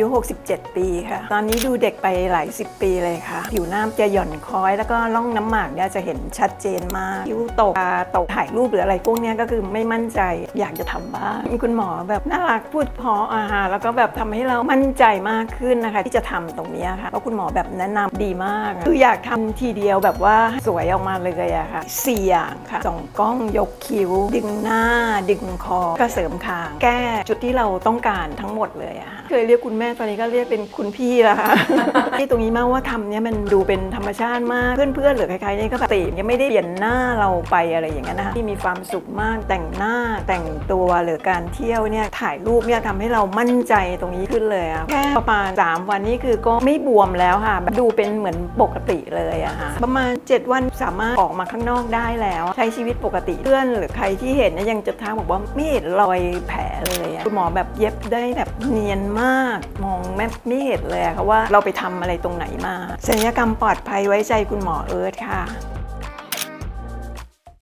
อายุ 67 ปีค่ะ ตอนนี้ดูเด็กไปหลายสิบปีเลยค่ะ ผิวหน้าจะหย่อนคล้อย แล้วก็ร่องน้ำหมากเนี่ยจะเห็นชัดเจนมากคิ้วตกตาตกถ่ายรูปหรืออะไรพวกเนี้ยก็คือไม่มั่นใจอยากจะทำบ้างมีคุณหมอแบบน่ารักพูดพออาหารแล้วก็แบบทำให้เรามั่นใจมากขึ้นนะคะ ที่จะทำตรงนี้ค่ะเพราะคุณหมอแบบแนะนำดีมาก คืออยากทำทีเดียวแบบว่าสวยออกมาเลยอะค่ะสี่อย่างค่ะส่องกล้องยกคิ้ว ดึงหน้า ดึงคอก็เสริมคาง แก้จุดที่เราต้องการทั้งหมดเลยอะค่ะเคยเรียกคุณแม่ตอนนี้ก็เรียกเป็นคุณพี่แล้วค่ะ ที่ตรงนี้มากว่าทำเนี่ยมันดูเป็นธรรมชาติมากเพื่อนๆหรือใครๆเนี่ยก็แบบติยังไม่ได้เปลี่ยนหน้าเราไปอะไรอย่างเงี้ยนะคะที่มีความสุขมากแต่งหน้าแต่งตัวหรือการเที่ยวเนี่ยถ่ายรูปเนี่ยทำให้เรามั่นใจตรงนี้ขึ้นเลยอะแค่ประมาณ 3 วันนี้คือก็ไม่บวมแล้วค่ะแบบดูเป็นเหมือนปกติเลยอะค่ะประมาณ 7 วันสามารถออกมาข้างนอกได้แล้ว ใช้ชีวิตปกติเพื่อนหรือใครที่เห็นเนี่ยยังจะทักบอกว่าไม่เห็นรอยแผลเลยอะคุณหมอแบบเย็บได้แบบเนียนมากมองไม่ไม่เห็นเลยค่ะว่าเราไปทำอะไรตรงไหนมาศัลยกรรมปลอดภัยไว้ใจคุณหมอเอิร์ธค่ะ